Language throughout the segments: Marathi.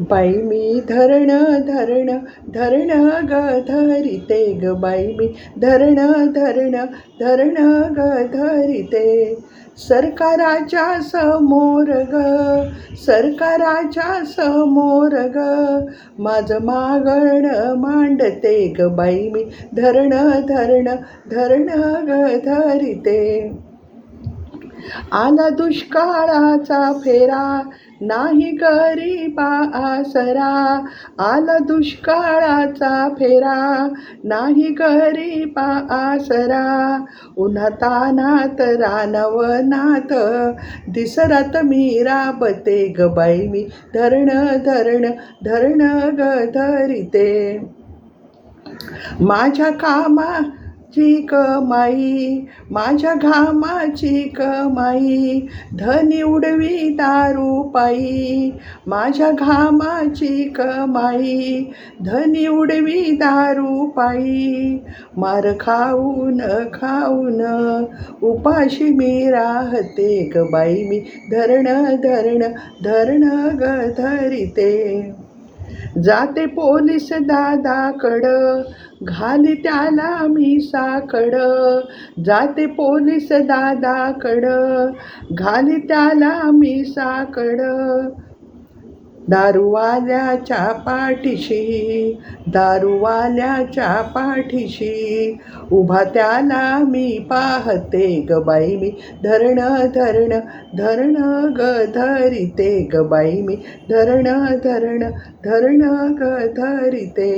बाई मी धरण धरण धरण ग धरिते ग बाई मी धरण धरण धरण ग धरिते. सरकाराच्या समोर ग सरकाराच्या समोर ग माझं मागण मांडते ग बाई मी धरण धरण धरण ग धरिते. आला दुष्काळाचा फेरा नाही गरीबा आसरा. आला दुष्काळाचा फेरा नाही गरीबा आसरा. उन्हातानात रानवनात दिसरात मी राबते ग बाई मी धरण धरण धरण ग धरिते. माझ्या कामा कामाची कमाई माझ्या घामाची कमाई धनी उडवी दारू पायी माझ्या घामाची कमाई धनी उडवी दारू पायी मार खाऊन खाऊन उपाशी मी राहते ग बाई मी धरण धरण धरण ग धरिते. जाते पोलीस दादाकड घाली त्याला मी साकड जाते पोलीस दादाकड घाली त्याला मी साकड दारूवाल्याच्या पाठीशी दारूवाल्याच्या पाठीशी. उभा त्याला मी पाहते ग बाई मी धरण धरण धरण ग धरिते ग बाई मी धरण धरण धरण ग धरिते.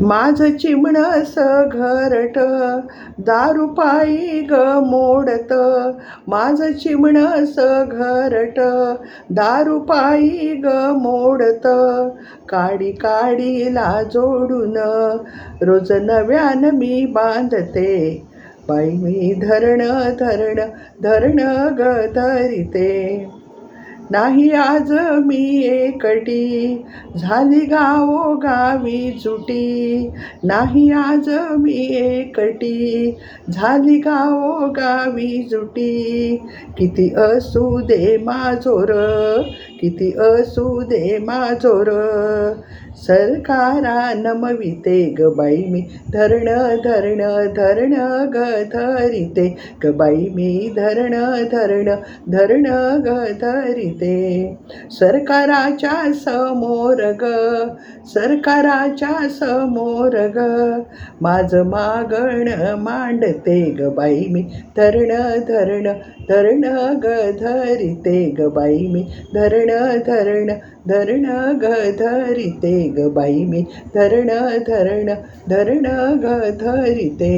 माझं चिमणस घरट दारुपाई ग मोडत. माझं चिमणस घरट दारुपाई ग मोडत. काडी काडीला जोडून रोज नव्यान मी बांधते. बाई मी धरण धरण धरण ग धरिते. नाही आज मी एकटी. झाली गावो गावी जुटी. नाही आज मी एकटी. झाली गावो गावी जुटी. किती असू दे माझोर किती असू दे माझोर सरकारा नमविते ग बाई मी धरण धरण धरण ग धरिते. ग बाई मी धरण धरण धरण ग धरिते. सरकाराच्या समोर ग सरकाराच्या समोर ग. माझं मागण मांडते ग बाई मी धरण धरण धरण ग धरिते ग बाई मी. धरण धरण धरण ग धरिते ग बाई मी. धरण धरण धरण ग धरिते.